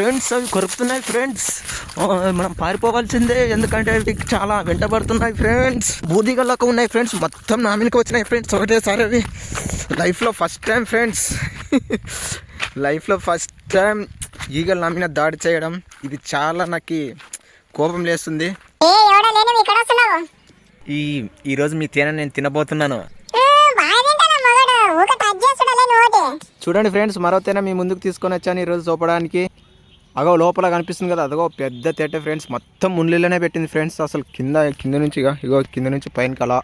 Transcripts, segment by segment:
Friends అవి కొరుకుతున్నాయి friends మనం పారిపోవాల్సిందే ఎందుకంటే అవి చాలా వెంటబడుతున్నాయి ఫ్రెండ్స్ బూదిగల్లాగా ఉన్నాయి ఫ్రెండ్స్ మొత్తం నా మీదకి వచ్చినాయి ఫ్రెండ్స్ ఒకటేసారి అవి. లైఫ్లో ఫస్ట్ టైం ఫ్రెండ్స్ లైఫ్లో ఫస్ట్ టైం ఈగలు నా మీద దాడి చేయడం ఇది చాలా నాకు కోపం లేస్తుంది. ఏ ఎవడో లేని ఇక్కడ వస్తున్నావు? ఈ ఈరోజు మీ తేనె నేను తినబోతున్నాను. చూడండి ఫ్రెండ్స్ మరో తేనె మీ ముందుకు తీసుకొని వచ్చాను ఈరోజు చూపడానికి. అగో లోపల కనిపిస్తుంది కదా. అదగో పెద్ద తేట ఫ్రెండ్స్. మొత్తం ముళ్ళలోనే పెట్టింది ఫ్రెండ్స్ అసలు. కింద కింద నుంచి ఇగో ఇగో కింద నుంచి పైన అలా.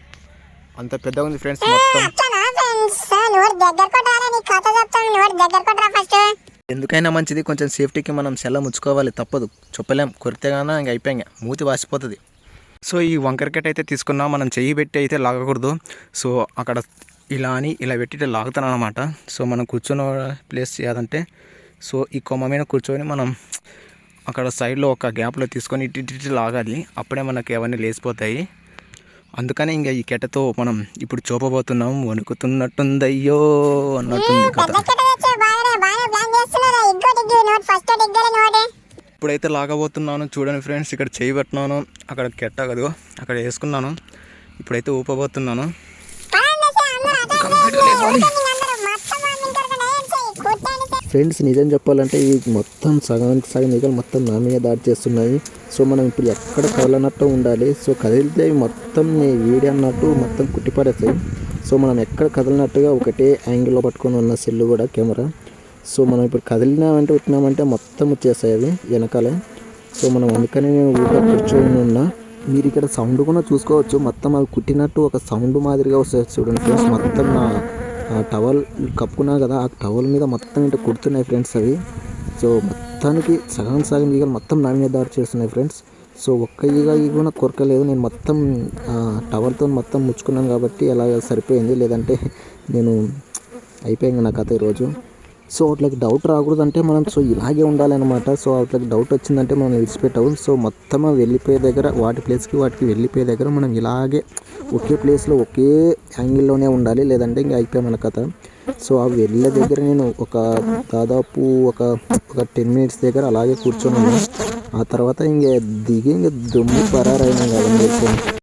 అంత పెద్దగా ఉంది ఫ్రెండ్స్ మొత్తం. అచ్చనా ఫ్రెండ్స్. నోటి దగ్గర కొట్టారా నీ కథ చెప్తాను నోటి దగ్గర కొట్టరా ఫస్ట్ ఎందుకైనా మంచిది కొంచెం సేఫ్టీకి మనం సెల్ల ముచ్చుకోవాలి తప్పదు. చెప్పలేం కొరితే గానా ఇంక అయిపోయాం మూతి వాసిపోతుంది. సో ఈ వంకరకెట్ అయితే తీసుకున్నా. మనం చెయ్యి పెట్టి అయితే లాగకూడదు. సో అక్కడ ఇలా అని ఇలా పెట్టి లాగుతాను అనమాట సో మనం కూర్చున్న ప్లేస్ చేయాలంటే సో ఈ కొమ్మ మీద కూర్చొని మనం అక్కడ సైడ్లో ఒక గ్యాప్లో తీసుకొని ఇటు ఇటు ఇటు లాగాలి. అప్పుడే మనకి అవన్నీ లేచిపోతాయి. అందుకనే ఇంకా ఈ కెటతో మనం ఇప్పుడు చూపబోతున్నాం. వణుకుతున్నట్టుందయ్యో అన్నట్టుంది నోటి ఇప్పుడైతే లాగబోతున్నాను. చూడండి ఫ్రెండ్స్ ఇక్కడ చేయి పెట్టినాను అక్కడ కెట్ట కదో అక్కడ వేసుకున్నాను. ఇప్పుడైతే ఊపబోతున్నాను. ఫ్రెండ్స్ నిజం చెప్పాలంటే ఈ మొత్తం సగానికి సగం ఈగలు మొత్తం నా మీద దాడి చేస్తున్నాయి. సో మనం ఇప్పుడు ఎక్కడ కదలనట్టు ఉండాలి. సో కదిలితే మొత్తం మీ వీడి అన్నట్టు మొత్తం కుట్టిపడేస్తాయి. సో మనం ఎక్కడ కదలనట్టుగా ఒకటే యాంగిల్లో పట్టుకొని ఉన్న సెల్లు కూడా కెమెరా. సో మనం ఇప్పుడు కదిలినామంటే ఉట్టినామంటే మొత్తం వచ్చేస్తాయి అవి వెనకాలే. సో మనం అందుకనే నేను ఊట కూర్చొని ఉన్నా. మీరు ఇక్కడ సౌండ్ కూడా చూసుకోవచ్చు. మొత్తం అవి కుట్టినట్టు ఒక సౌండ్ మాదిరిగా వస్తుంది చూడండి ఫ్రెండ్స్. మొత్తం నా ఆ టవల్ కప్పుకున్నా కదా ఆ టవల్ మీద మొత్తం అంటే కుడుతున్నాయి ఫ్రెండ్స్ అవి. సో మొత్తానికి సగం సగం ఈగలు మొత్తం నా మీద దాడి చేస్తున్నాయి ఫ్రెండ్స్. సో ఒక్క ఈగ ఈగ కూడా కొరకలేదు. నేను మొత్తం టవల్తో మొత్తం ముచ్చుకున్నాను కాబట్టి అలా సరిపోయింది? లేదంటే నేను అయిపోయింది నా కథ ఈరోజు. సో అట్లకి డౌట్ రాకూడదంటే మనం సో ఇలాగే ఉండాలన్నమాట. సో అట్లకి డౌట్ వచ్చిందంటే మనం విడిచిపెట్టవు సో మొత్తం వెళ్ళిపోయే దగ్గర వాటి ప్లేస్కి వాటికి వెళ్ళిపోయే దగ్గర మనం ఇలాగే ఒకే ప్లేస్లో ఒకే యాంగిల్లోనే ఉండాలి లేదంటే ఇంకా అయిపోయాం మన కథ. సో ఆ వెళ్ళే దగ్గర నేను ఒక దాదాపు ఒక ఒక టెన్ మినిట్స్ దగ్గర అలాగే కూర్చొని ఉన్నాను ఆ తర్వాత ఇంక దిగి ఇంక దుమ్ము పరారైనా కదండి